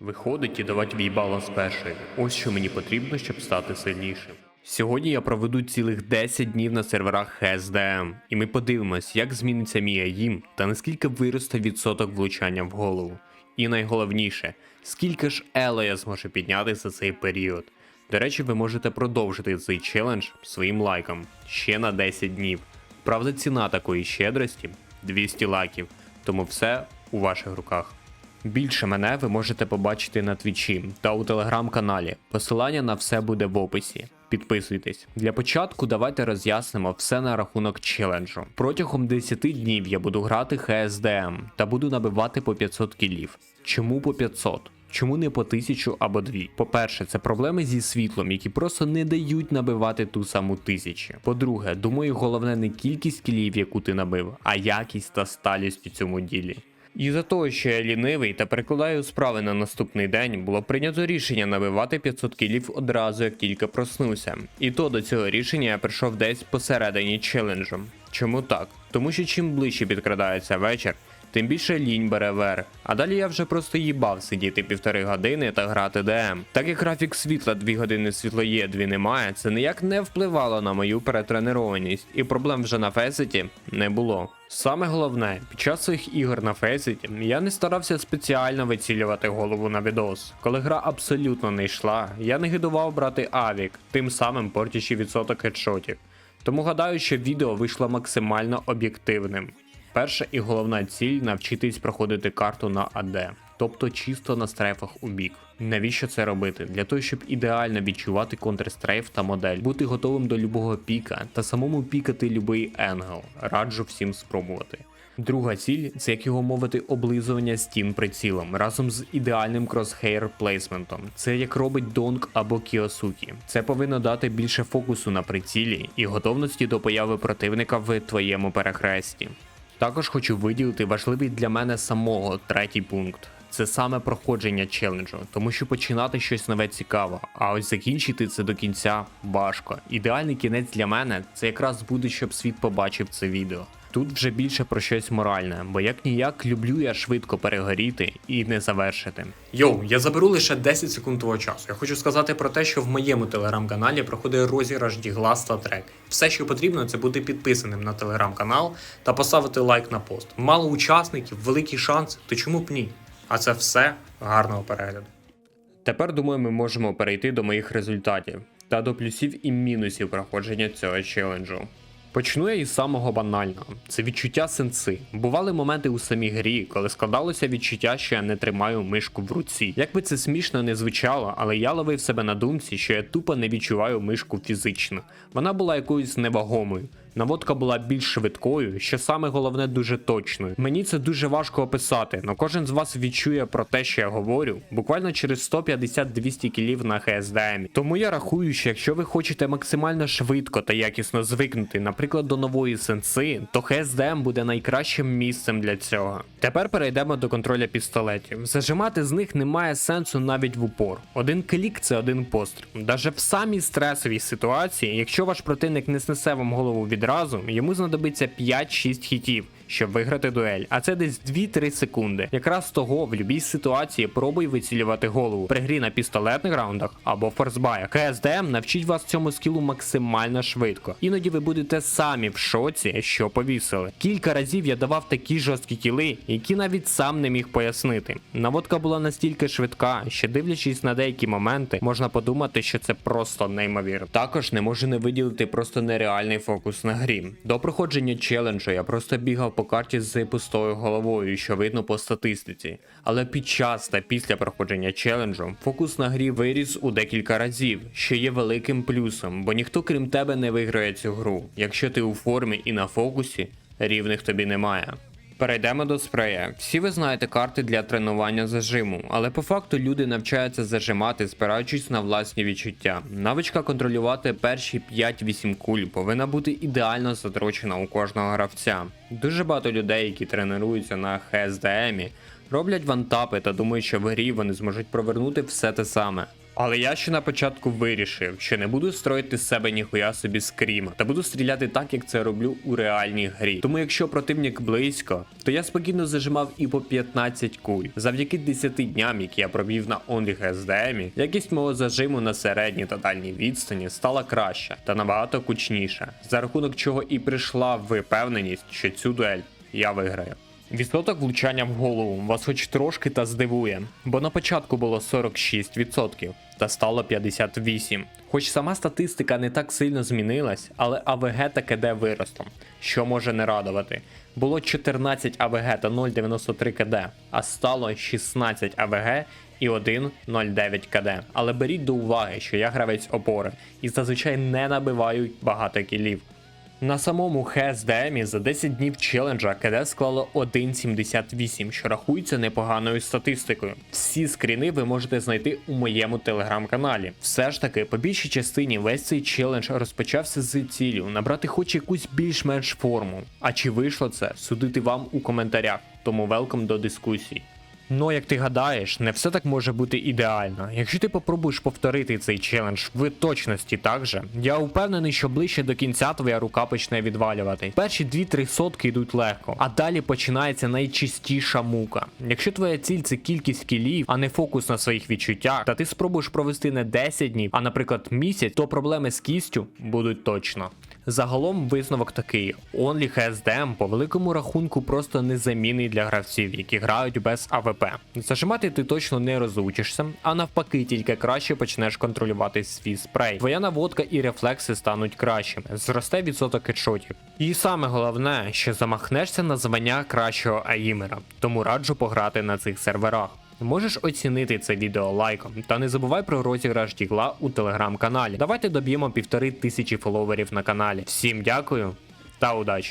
Виходить і давати мій баланс перший. Ось що мені потрібно, щоб стати сильнішим. Сьогодні я проведу цілих 10 днів на серверах HSDM, і ми подивимось, як зміниться мій АІМ та наскільки виросте відсоток влучання в голову. І найголовніше, скільки ж ело я зможу підняти за цей період. До речі, ви можете продовжити цей челендж своїм лайком ще на 10 днів. Правда, ціна такої щедрості 200 лайків, тому все у ваших руках. Більше мене ви можете побачити на твічі та у телеграм-каналі. Посилання на все буде в описі. Підписуйтесь. Для початку давайте роз'яснимо все на рахунок челенджу. Протягом 10 днів я буду грати HSDM та буду набивати по 500 кілів. Чому по 500? Чому не по 1000 або 2? По-перше, це проблеми зі світлом, які просто не дають набивати ту саму тисячу. По-друге, думаю, головне не кількість кілів, яку ти набив, а якість та сталість у цьому ділі. І за того, що я лінивий та перекладаю справи на наступний день, було прийнято рішення набивати 500 кілів одразу, як тільки проснувся. І то до цього рішення я прийшов десь посередині челенджу. Чому так? Тому що чим ближче підкрадається вечір, тим більше лінь бере вер. А далі я вже просто їбав сидіти півтори години та грати ДМ. Так як графік світла 2 години світло є, 2 немає, це ніяк не впливало на мою перетренованість, і проблем вже на феситі не було. Саме головне, під час своїх ігор на феситі я не старався спеціально вицілювати голову на відос. Коли гра абсолютно не йшла, я не гидував брати авік, тим самим портячи відсоток хедшотів. Тому гадаю, що відео вийшло максимально об'єктивним. Перша і головна ціль навчитись проходити карту на АД, тобто чисто на стрейфах у бік. Навіщо це робити? Для того, щоб ідеально відчувати контрстрейф та модель, бути готовим до любого піка та самому пікати любий енгл. Раджу всім спробувати. Друга ціль це як його мовити облизування стін прицілом разом з ідеальним кросхейр плейсментом. Це як робить Донг або Кіосукі. Це повинно дати більше фокусу на прицілі і готовності до появи противника в твоєму перехресті. Також хочу виділити важливий для мене самого третій пункт. Це саме проходження челенджу, тому що починати щось нове цікаво, а ось закінчити це до кінця важко. Ідеальний кінець для мене це якраз буде, щоб світ побачив це відео. Тут вже більше про щось моральне, бо як ніяк люблю я швидко перегоріти і не завершити. Йоу, я заберу лише 10 секунд твого часу. Я хочу сказати про те, що в моєму телеграм-каналі проходить розіграш Діглас та трек. Все, що потрібно, це бути підписаним на телеграм-канал та поставити лайк на пост. Мало учасників, великі шанси, то чому б ні? А це все гарного перегляду. Тепер думаю, ми можемо перейти до моїх результатів та до плюсів і мінусів проходження цього челенджу. Почну я із самого банального: це відчуття сенси. Бували моменти у самій грі, коли складалося відчуття, що я не тримаю мишку в руці. Як би це смішно не звучало, але я ловив себе на думці, що я тупо не відчуваю мишку фізично. Вона була якоюсь невагомою. Наводка була більш швидкою, що саме головне дуже точною. Мені це дуже важко описати, але кожен з вас відчує про те, що я говорю, буквально через 150-200 кілів на HSDM. Тому я рахую, що якщо ви хочете максимально швидко та якісно звикнути, наприклад, до нової сенси, то HSDM буде найкращим місцем для цього. Тепер перейдемо до контроля пістолетів. Зажимати з них немає сенсу навіть в упор. Один клік це один постріл. Даже в самій стресовій ситуації, якщо ваш противник не снесе вам голову відразу, йому знадобиться 5-6 хітів. Щоб виграти дуель, а це десь 2-3 секунди. Якраз того в будь-якій ситуації пробуй вицілювати голову при грі на пістолетних раундах або форсбаях. КСДМ навчить вас цьому скілу максимально швидко. Іноді ви будете самі в шоці, що повісили. Кілька разів я давав такі жорсткі кіли, які навіть сам не міг пояснити. Наводка була настільки швидка, що дивлячись на деякі моменти, можна подумати, що це просто неймовірно. Також не можу не виділити просто нереальний фокус на грі. До проходження челенджу я просто бігав по карті з пустою головою, що видно по статистиці. Але під час та після проходження челенджу фокус на грі виріс у декілька разів, що є великим плюсом, бо ніхто крім тебе не виграє цю гру. Якщо ти у формі і на фокусі, рівних тобі немає. Перейдемо до спрея. Всі ви знаєте карти для тренування зажиму, але по факту люди навчаються зажимати, спираючись на власні відчуття. Навичка контролювати перші 5-8 куль повинна бути ідеально затрочена у кожного гравця. Дуже багато людей, які тренуються на HSDM, роблять вантапи та думають, що в грі вони зможуть провернути все те саме. Але я ще на початку вирішив, що не буду строїти з себе ніхуя собі скріма, та буду стріляти так, як це роблю у реальній грі. Тому якщо противник близько, то я спокійно зажимав і по 15 куль. Завдяки 10 дням, які я провів на OnlyHSDM, якість мого зажиму на середній та дальній відстані стала краща та набагато кучніша, за рахунок чого і прийшла впевненість, що цю дуель я виграю. Відсоток влучання в голову вас хоч трошки та здивує, бо на початку було 46% та стало 58%. Хоч сама статистика не так сильно змінилась, але АВГ та КД виросло, що може не радувати. Було 14 АВГ та 0,93 КД, а стало 16 АВГ і 1,09 КД. Але беріть до уваги, що я гравець опори і зазвичай не набиваю багато кілів. На самому HSDM за 10 днів челенджа КД склало 1.78, що рахується непоганою статистикою. Всі скріни ви можете знайти у моєму телеграм-каналі. Все ж таки, по більшій частині весь цей челендж розпочався з ціллю набрати хоч якусь більш-менш форму. А чи вийшло це, судити вам у коментарях, тому велком до дискусій. Ну, як ти гадаєш, не все так може бути ідеально. Якщо ти попробуєш повторити цей челендж в точності так же, я впевнений, що ближче до кінця твоя рука почне відвалювати. Перші 2-3 сотки йдуть легко, а далі починається найчистіша мука. Якщо твоя ціль це кількість кілів, а не фокус на своїх відчуттях, та ти спробуєш провести не 10 днів, а наприклад місяць, то проблеми з кістю будуть точно. Загалом висновок такий: OnlyHSDM по великому рахунку просто незамінний для гравців, які грають без АВП. Зажимати ти точно не розучишся, а навпаки, тільки краще почнеш контролювати свій спрей. Твоя наводка і рефлекси стануть кращими, зросте відсоток хедшотів. І саме головне, що замахнешся на звання кращого аїмера, тому раджу пограти на цих серверах. Можеш оцінити це відео лайком, та не забувай про розіграш дігла у телеграм-каналі. Давайте доб'ємо півтори тисячі фоловерів на каналі. Всім дякую та удачі!